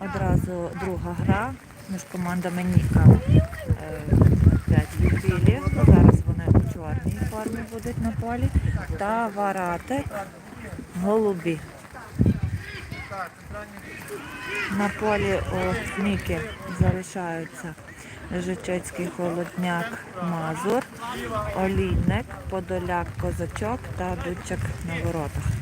Одразу друга гра між командами Ніка. Е, Опять білі. Зараз вони у чорній формі будуть на полі. Та варати голубі. На полі у Ніки залишаються Жичецький холодняк Мазур, Олійник, Подоляк Козачок та Дудчик на воротах.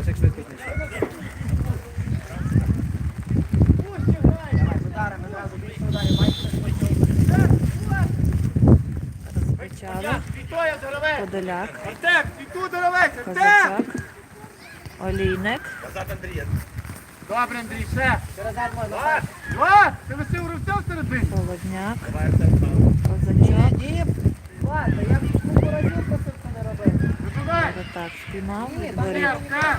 Ось як швидкість не Ударимо одразу, більше ударів, бачите, Розпочали. Вітоя Подоляк, Артек, Віту здоровець! Артек! Козачок, Олійник, Добре, Андрій, ще! Назад можна. Два! Ти висив рубця в середині! Холодняк, Козачок. Ні, ладно, я б купу разів просив це не робити. Висувай! Так, спіймав, Все, все!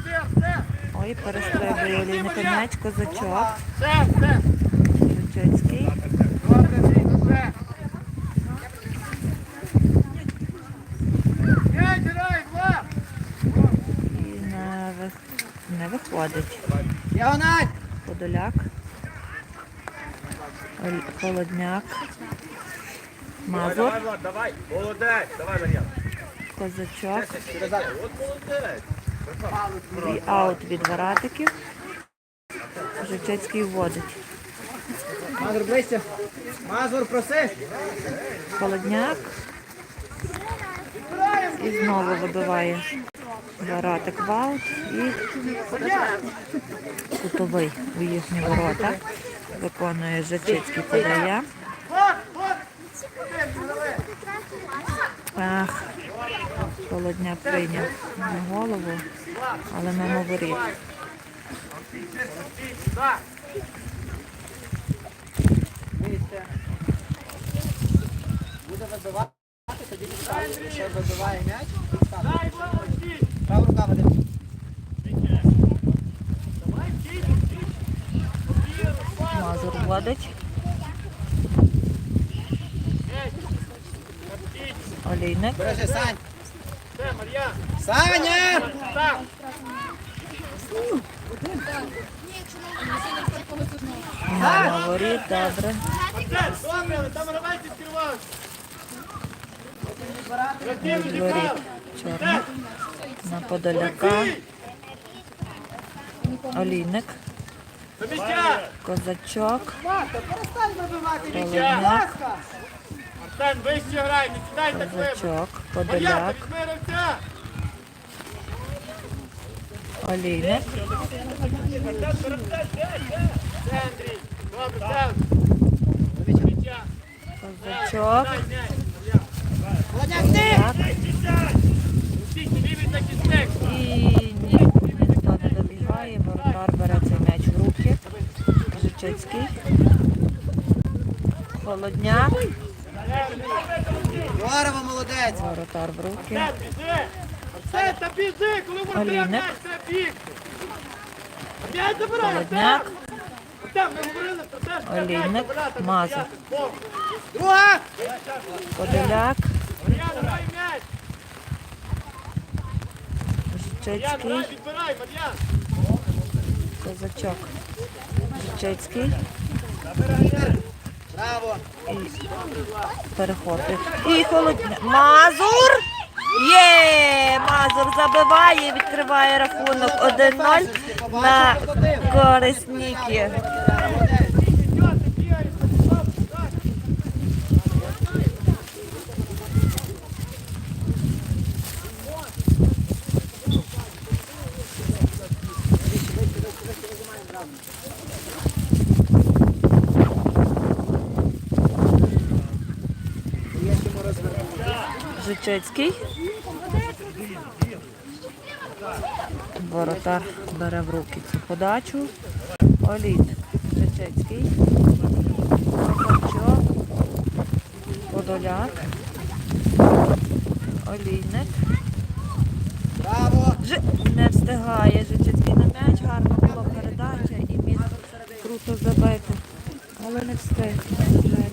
Все, все! Ой, перестрибує Олійника м'яч, Козачок, Все, все! Жичецький, Добре, Андрій, ну все! П'ять, грай, два! і не, ви- не Подоляк, Холодняк, Мазур, Давай! Молодець! Давай, Мар'ян! Козачок, От молодець! і аут від Варатиків. Жичецький вводить. Мазур ближче. Мазур, проси. Холодняк. І знову вибиває Варатик в аут і кутовий у їхні ворота. Виконує Жичицький подає. Ах, Холодняк прийняв на голову, але мимо воріт. Буде вибивати, тоді вибиває м'яч. відставити. Дай, Влад, стій! Права рука веде. Мазур вводить. Стій! Олійник. Бережи, Сань. Саня! Так! Мимо воріт, добре. Добре, але там гравець відкривався! Від. Чорний. На Подоляка. Олійник. Козачок. Глибоко! Козачок. Подоляк. Олійник. Козачок. Дай м'яч, Мар'ян! Холодняк, ти! Так. Усі, тобі від захисник! І ні, ніхто не добігає. Воротар бере цей м'яч в руки. Жичицький. Холодняк. Здорово, молодець. Воротар в руки. Артем, та біжи, коли Олійник. це біг! Холодняк. Олійник. Мазур. Друга! Подоляк. Мар'ян! Козачок. Браво! Перехоплює. І холодня. Мазур! Є! Мазур забиває, відкриває рахунок 1-0 на користь Ніки. Жичицький. Воротар бере в руки цю подачу. Олійник. Жичицький. Прокопчук. Подоляк. Олійник. Ж... Не встигає Жичицький на м'яч. Гарна була передача і міг круто забити. Але не встиг. на жаль.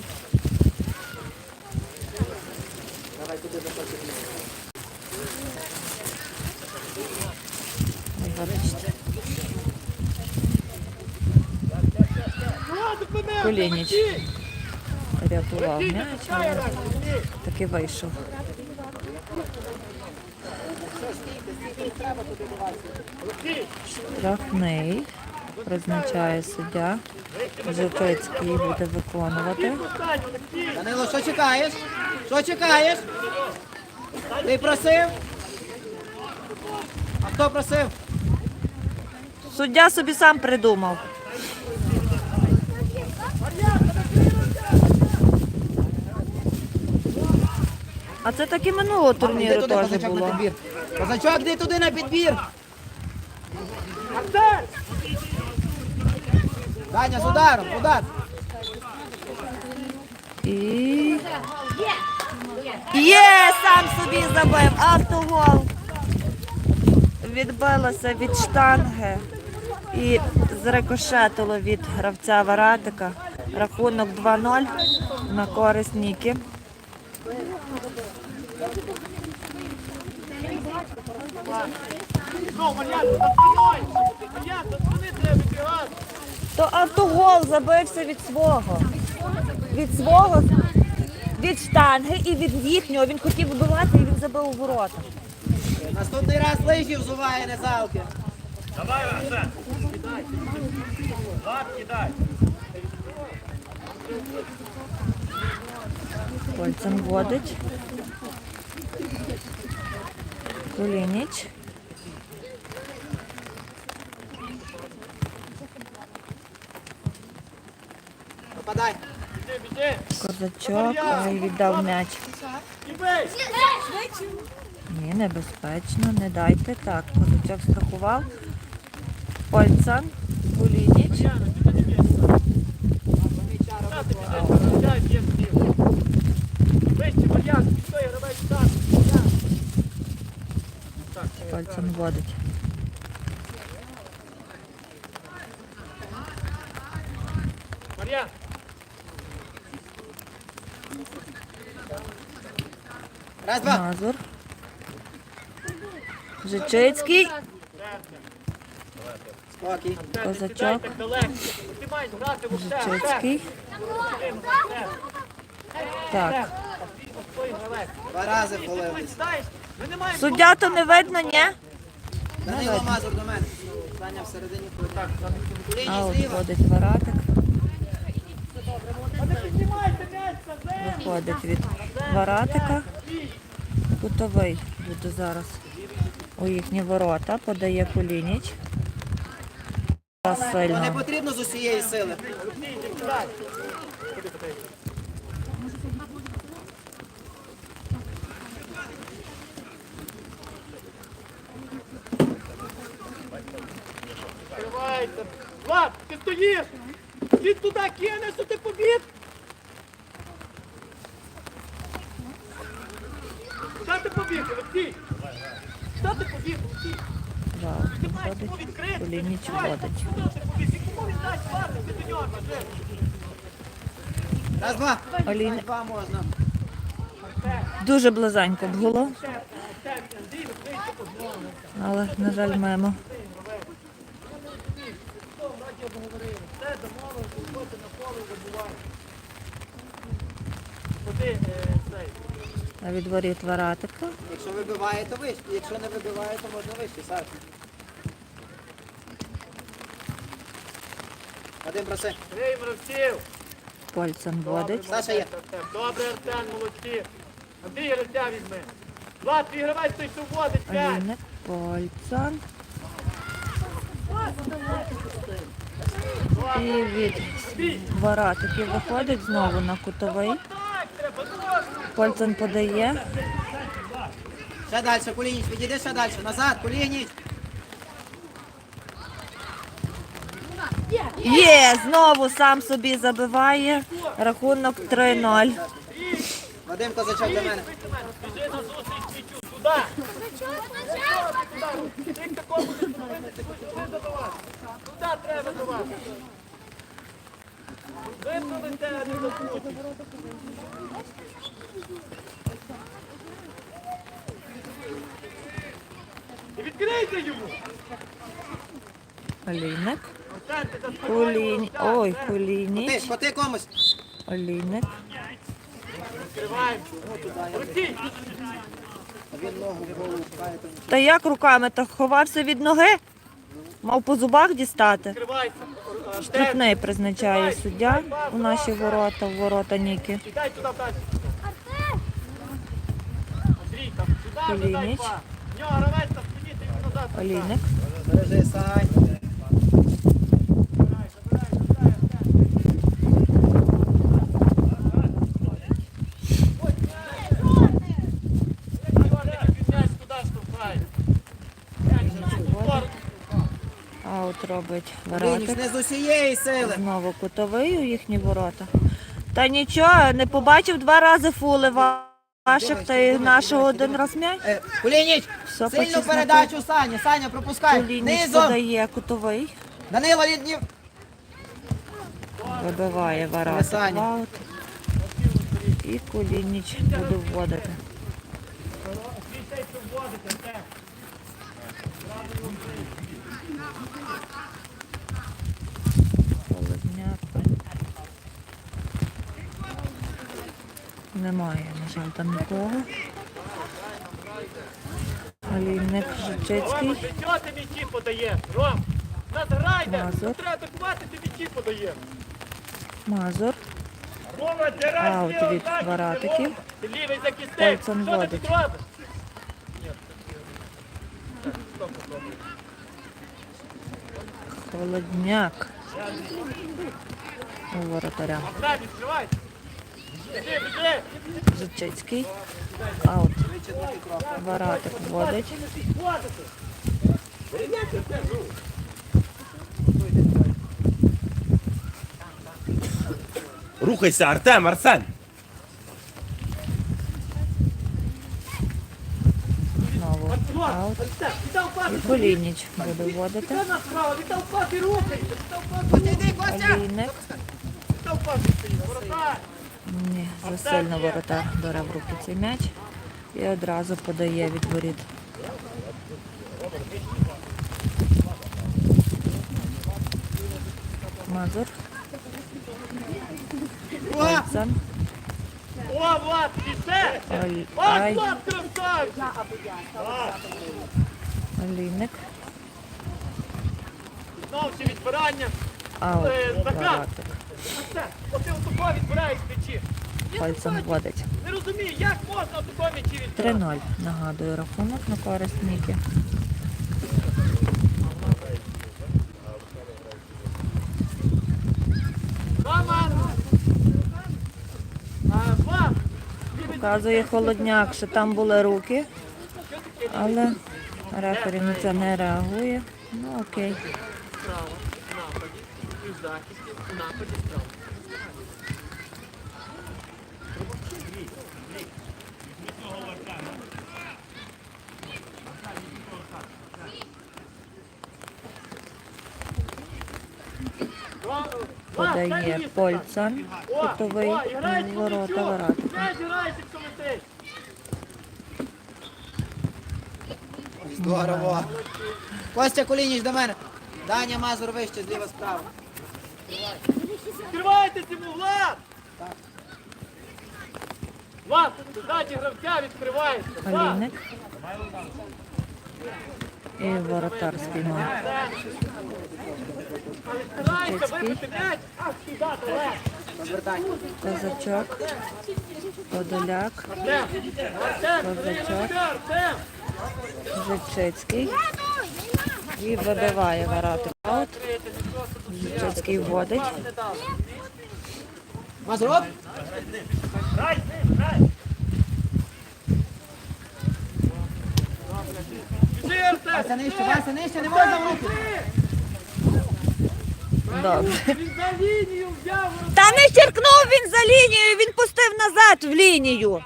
Колініч рятував м'яч, але таки вийшов. Штрафний призначає суддя. Житицький буде виконувати. Данило, що чекаєш? Що чекаєш? Ти просив? А хто просив? Суддя собі сам придумав. А це так і минулого Іди турніру теж було. підбір. Козачок, йди туди на підбір. Даня, з ударом, удар. І... Є, сам собі забив автогол. Відбилося від штанги і зрикошетило від гравця Варатика. Рахунок 2-0 на користь Ніки. Ну, Мар'ян! Мар'ян, треба вибігати! То автогол забився від свого. Від свого, від штанги і від їхнього. Він хотів вибивати і він забив у ворота. Наступний раз лижі взуває, не залки. Давай, Арсен! Кидай! Кидай! Кольцем водить. Кулініч. Попадай. Біди, біди! Козачок ай, віддав м'яч. Ні, небезпечно, не дайте. Так, козачок страхував. Кольцем. Кулініч. Дай, б'є, б'є. Вище, Мар'ян, стой, гравець, так! Кольцем водить. Мар'ян! Раз, два. Мазур. Жичицький. Спокій. Козачок. Так! Жичицький. Так. Два рази маємо... Суддя то не видно, ні? Данило Мазур до мене. Даня всередині поля. А от зліва. входить Варатик. Виходить від Варатика. Кутовий буде зараз у їхні ворота. Подає Кулініч. Сильно. не потрібно з усієї сили. Тривайте. Влад, ти стоїш! Ти туди кинеш, що ти побіг! Що побіг, Що ти побіг, Олексій? Вау, Ти маєш йому виходить. відкрити. Кулініч Давай, водить. Що ти побіг? І кому він дасть варто? Ти до нього кажи. Раз, два. Олійник. Два можна. Дуже близенько було. Але, на жаль, мимо. Все, домовилися, виходьте на поле і забувай. Ходи, е, цей. А від воріт Варатика. Якщо вибиває, то вище. Якщо не вибиває, то можна вище, Саша. Вадим, проси. Три гравців. Польцем водить. Саша є. Артем. Добре, Артем, молодці. Андрій гравця візьми. Влад, твій гравець той, що вводить п'ять. Олійник, Польцем. І від Варатиків виходить знову на кутовий. Треба. Польцем подає. Ще далі, Кулініч, відійди ще далі. Назад, Кулініч. Є, знову сам собі забиває. Рахунок 3-0. Вадим Козачок до мене. Туди. Ти в відкрийте йому. Олійник. Кулінь. Ой, Ти, Кулініч. коти комусь. Олійник. Відкриваємо. Олексій, Він ногу в голову пхає. то Та як руками? Та ховався від ноги? Мав по зубах дістати. відкривайся. Артем, неї призначає суддя у наші ворота, в ворота Ніки. Олійнич. па. В нього гравець там стоїть, і він назад. Олійник. Бережи, Сань. Забирай, забирай, забирай, Артем. Чорний м'яч туди штовхає. Аут робить Кулініч, не з усієї сили. Знову кутовий у їхні ворота. Та нічого, не побачив два рази фули ваших та й нашого один раз м'яч. Е, Кулініч, Все по сильну передачу Саня. Саня, пропускай. Кулініч Низом. подає кутовий. Данило Ліднів. Вибиває Варатик в І Кулініч буде вводити. Холодняк. Немає, на жаль, там нікого. Олійник Жичицький. Рома, ти чого ти? Ром, нас грайте, Мазур. треба атакувати, ти м'ячі подаєш. Мазур. Рома, дирай Аут від Варатиків. Ти лівий захисник. Пальцем Що ти тут робиш? Холодняк. У воротаря. Дай, відкривай. Жичицький. Аут. Варатик вводить. Рухайся, Артем, Арсен! Знову аут. Колініч буде Подійди, Олійник. Ні, засильно воротар бере в руки цей м'яч і одразу подає від воріт. Мазур. О, Пальцем. О, Влад, піше. Оль- О, Ай. Влад, красавчик. Олійник. Знову ще відбирання. Аут. Е, закат. Оце, оти отако відбирають м'ячі. Я Пальцем не вводить. Не розумію, як можна отако м'ячі відбирати. 3-0. Нагадую рахунок на користь Ніки. Показує холодняк, що там були руки, але рефері на це не реагує. Ну окей. справа, нападі, захисті, нападі справа. Влад, Подає Польцан. Кутовий ворота летить. Здорово. Костя Кулініч до мене. Даня Мазур вище, зліва справа. Відкривайтеся йому, Влад! Влад, ззаді гравця відкривається. Влад, Олійник. І воротар спіймав. Козачок, Подоляк, Козачок. Жичицький. І вибиває. Аут. Жичицький вводить. Мазур, оп. Біжи, Артем. Вася нижче, Вася нижче, не можна в руки. Добре. Він за лінію взяв. Та не черкнув він за лінію, він пустив назад в лінію.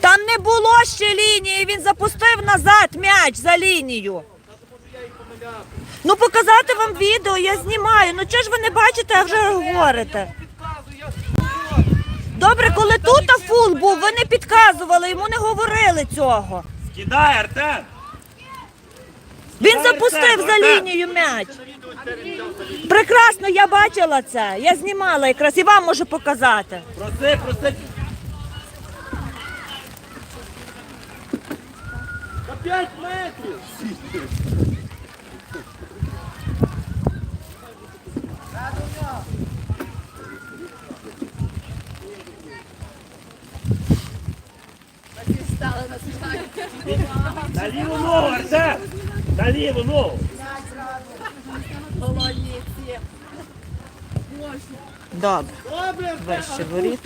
Там не було ще лінії, він запустив назад м'яч за лінію. Ну показати вам відео, я знімаю. Ну чого ж ви не бачите, а вже говорите? Добре, коли тут фул був, ви не підказували, йому не говорили цього. Скидай, Артем! Він запустив за лінію м'яч. Прекрасно, я бачила це. Я знімала якраз і вам можу показати. Проси, проси. На 5 метрів. На ліву ногу, Артем! На ліву ногу! Добре. Добре. Вище воріт.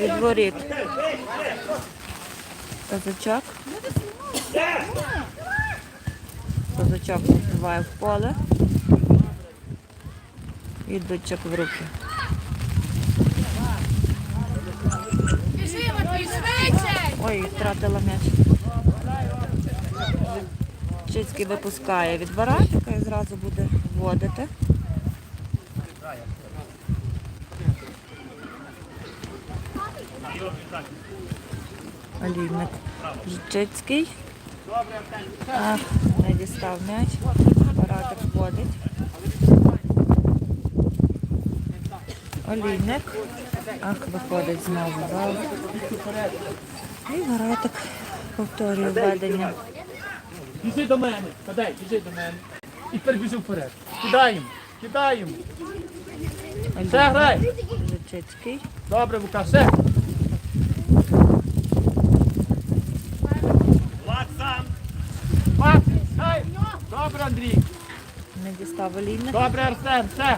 Від воріт. Козачок. Козачок вбиває в поле. І дочок в руки. Ой, втратила м'яч. Чицький випускає від воротика і зразу буде вводити. Олійник Жичицький. Не дістав м'яч. Воротик вводить. Олійник. Ах, виходить знову зал. І воротик повторює введення. Біжи до мене. Кадай, біжи до мене. І тепер біжи вперед. Кидаємо. Кидаємо. Все, грай. Жичицький. Добре, Лука, все. Влад сам! Грай. Добре, Андрій. Не дістав олійник. Добре, Арсен, все.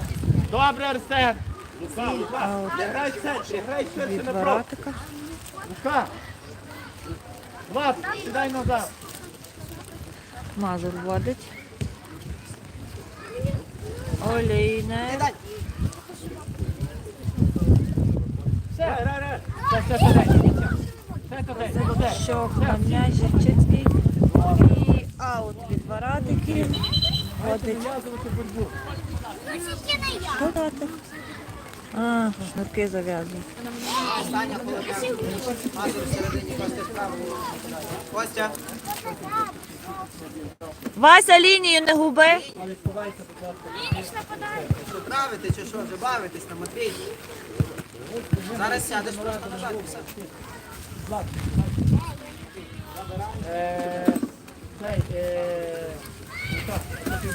Добре, Арсен. Лука, Лука! Аут Грай в центрі, грай ширше від направо! воротика. Лука. Влад, сідай назад. Мазур вводить. Олійник. Все, грай! все, все, все. Все, туди, туди. Щох на м'яч Жичицький. І аут від воротиків. Вводить Зв'язувати боротьбу. додати. А, шнурки зав'язують. Остання. Костя Вася лінію не губи. Що травити чи що, вже бавитись на Матвій? Зараз сядеш просто назад і все. Е, цей, е, такий.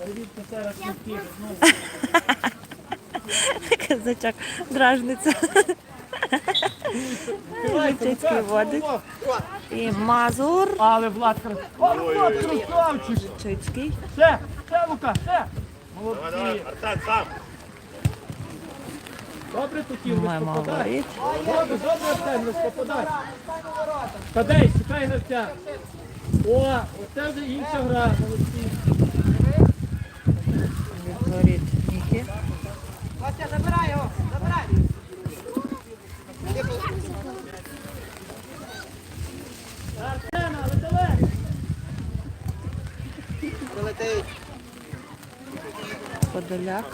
Перевірте зараз знову. Казачок дражниця. Жичицький вводить. І Мазур. Але Влад красавчик. О, Влад красавчик. Жичицький. Все, все, Лука, все. Молодці. Артем сам! Добре хотів, не попадай. говорити. Добре, добре, Артем, не попадай. Кадей, шукай гравця. О, оце вже інша гра, молодці. Від воріт Ніки. Костя, забирай його, забирай. Артема, але далеко. Прилетить. Подоляк.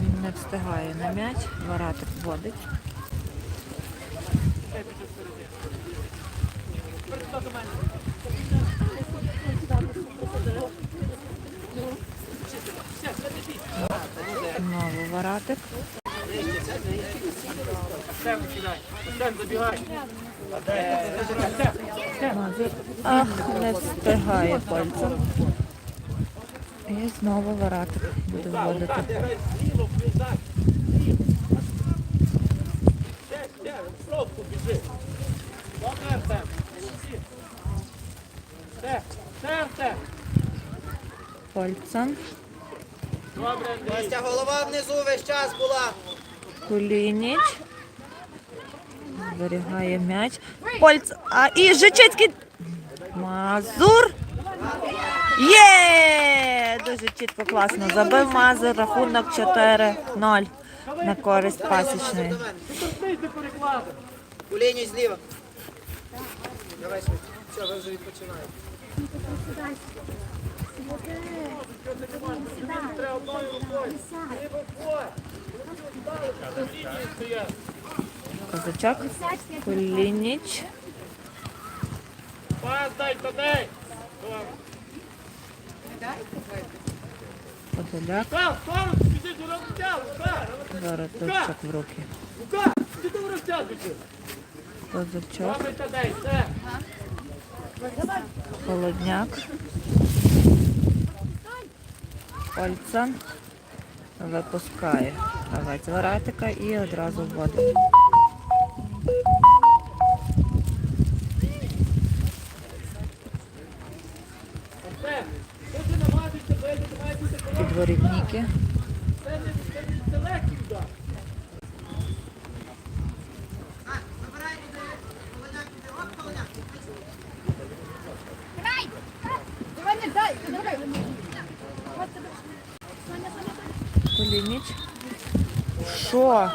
Він не встигає на м'яч. Воротик вводить. Знову воротик. Артем, Мазур. Ах, не встигає пальцем. І знову Варатик буде вводити. Пальцем. Костя, голова внизу весь час була. Кулініч. Зберігає м'яч. Польц. А і Жичицький. Мазур. Є! Дуже чітко класно забив Мазур. Рахунок 4-0 на користь пасічної. Лінію зліва. Давай. Все, ви вже відпочинаєте. Козачок. Кулініч. Пас дай, та дай. Добре. Подоляк. Вороточок в руки. Козачок. Холодняк. Пальцем. Випускає Давайте Варатика і одразу вводить. Все. Ти не намагайся бити, ти маєш бути коло. Підворітники. Це не це, це легкий удар. Грай! Давай не дай! Давай! Колініч. Що?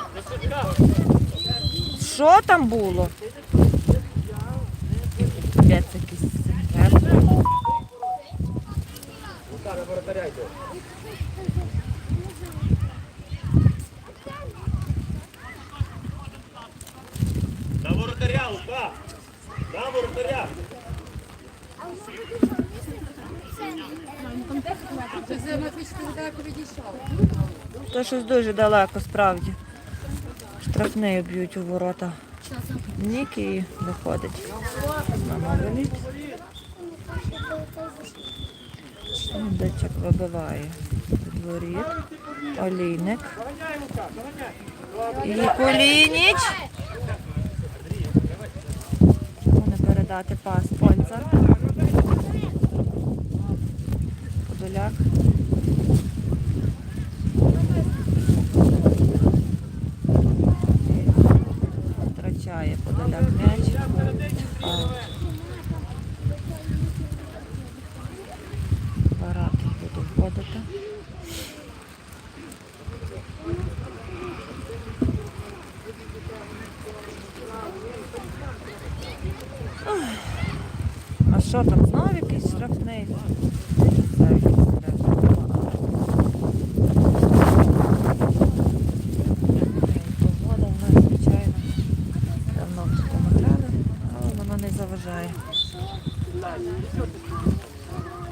Що там було? Капець якийсь. Герб. На воротаря, Лука. На воротаря. То щось дуже далеко справді. Штрафний б'ють у ворота. Ніки і виходить. Мама велить. Дочок вибиває від. Олійник. І Кулініч. Можна передати пас Польцар. Подоляк. Втрачає Подоляк м'яч. Аут. Варат буде входити. А що там знову якийсь штрафний? Це якийсь штрафний. Погода в нас, звичайно, давно в такому грали, але воно не заважає.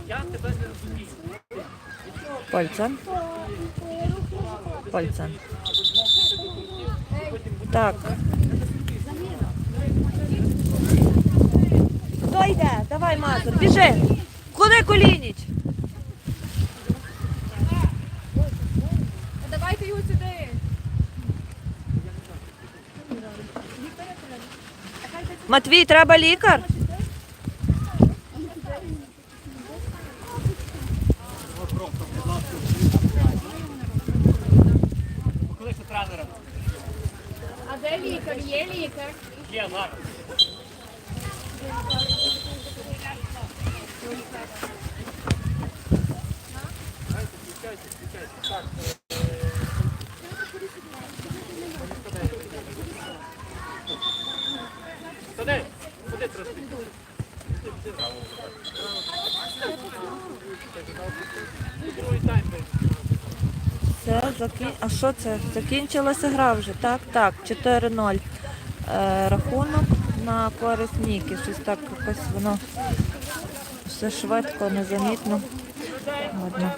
Я тебе не розумію. Пальцем. Пальцем. Так. Хто йде? Давай, Мазур, біжи. Куди колініч? Давайте його сюди! Матвій, треба лікар? Лікар? Є лікар. Є, включайте. Сади, закін... А що це? Закінчилася гра вже, так? Так, 4-0. Е, рахунок на користь Ніки. Щось так якось воно все швидко, незамітно. Ладно.